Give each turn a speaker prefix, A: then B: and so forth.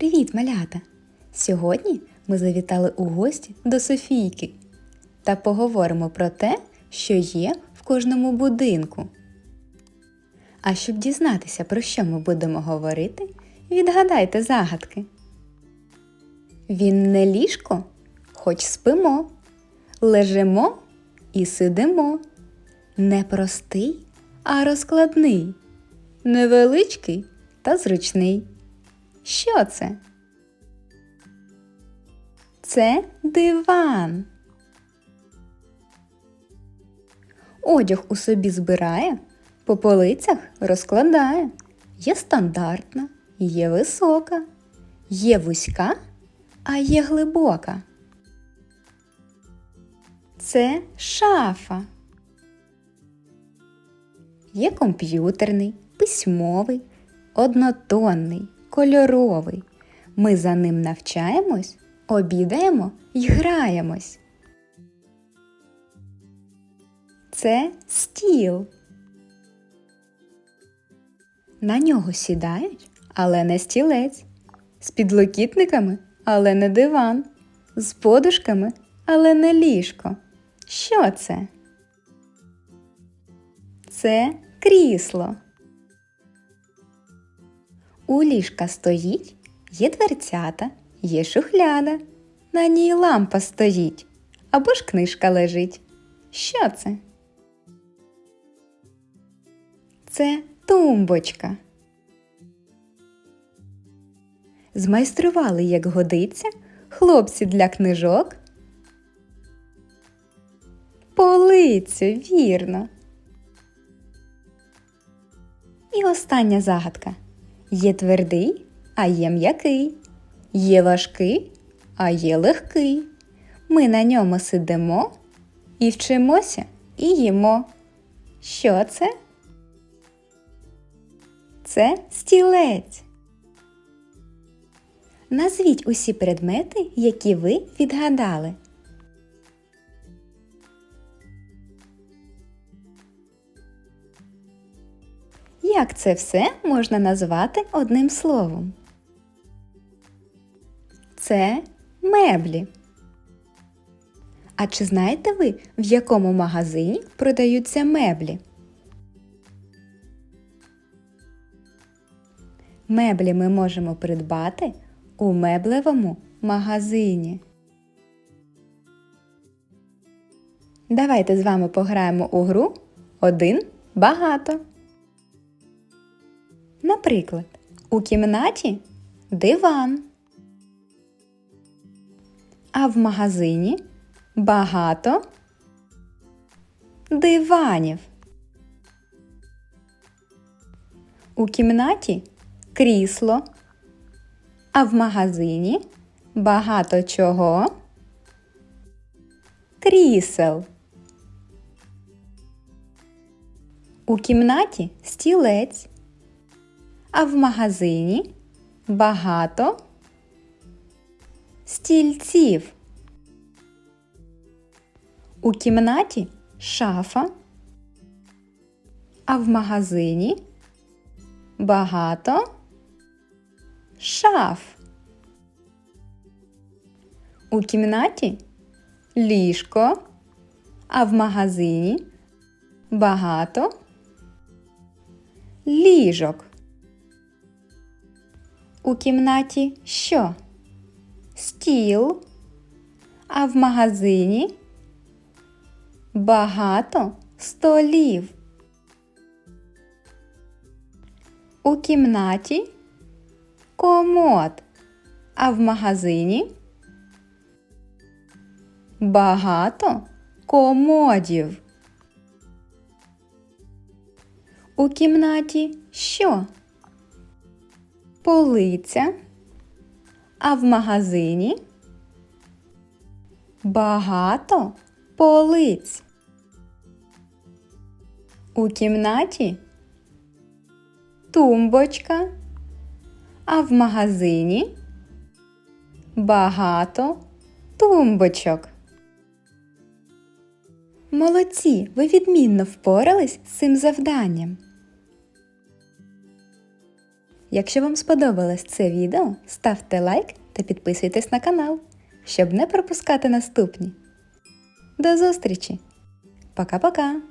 A: Привіт, малята! Сьогодні ми завітали у гості до Софійки та поговоримо про те, що є в кожному будинку. А щоб дізнатися, про що ми будемо говорити, відгадайте загадки. Він не ліжко, хоч спимо, лежимо і сидимо. Не простий, а розкладний, невеличкий та зручний. Що це? Це диван. Одяг у собі збирає, по полицях розкладає. Є стандартна, є висока, є вузька, а є глибока. Це шафа. Є комп'ютерний, письмовий, однотонний, кольоровий. Ми за ним навчаємось, обідаємо й граємось. Це стіл. На нього сідають, але не стілець, з підлокітниками, але не диван, з подушками, але не ліжко. Що це? Це крісло. У ліжка стоїть, є дверцята, є шухляда, на ній лампа стоїть або ж книжка лежить. Що це? Це тумбочка. Змайстрували, як годиться, хлопці для книжок. Полицю, вірно. І остання загадка. Є твердий, а є м'який. Є важкий, а є легкий. Ми на ньому сидимо і вчимося і їмо. Що це? Це стілець. Назвіть усі предмети, які ви відгадали. Як це все можна назвати одним словом? Це меблі. А чи знаєте ви, в якому магазині продаються меблі? Меблі ми можемо придбати у меблевому магазині. Давайте з вами пограємо у гру один багато. Наприклад, у кімнаті диван, а в магазині багато диванів. У кімнаті крісло, а в магазині багато чого крісел. У кімнаті стілець, а в магазині багато стільців. У кімнаті шафа, а в магазині багато шаф. У кімнаті ліжко, а в магазині багато ліжок. У кімнаті що? Стіл, а в магазині багато столів. У кімнаті комод, а в магазині багато комодів. У кімнаті що? Полиця, а в магазині багато полиць. У кімнаті тумбочка, а в магазині багато тумбочок. Молодці, ви відмінно впорались з цим завданням. Якщо вам сподобалось це відео, ставте лайк та підписуйтесь на канал, щоб не пропускати наступні. До зустрічі! Пока-пока!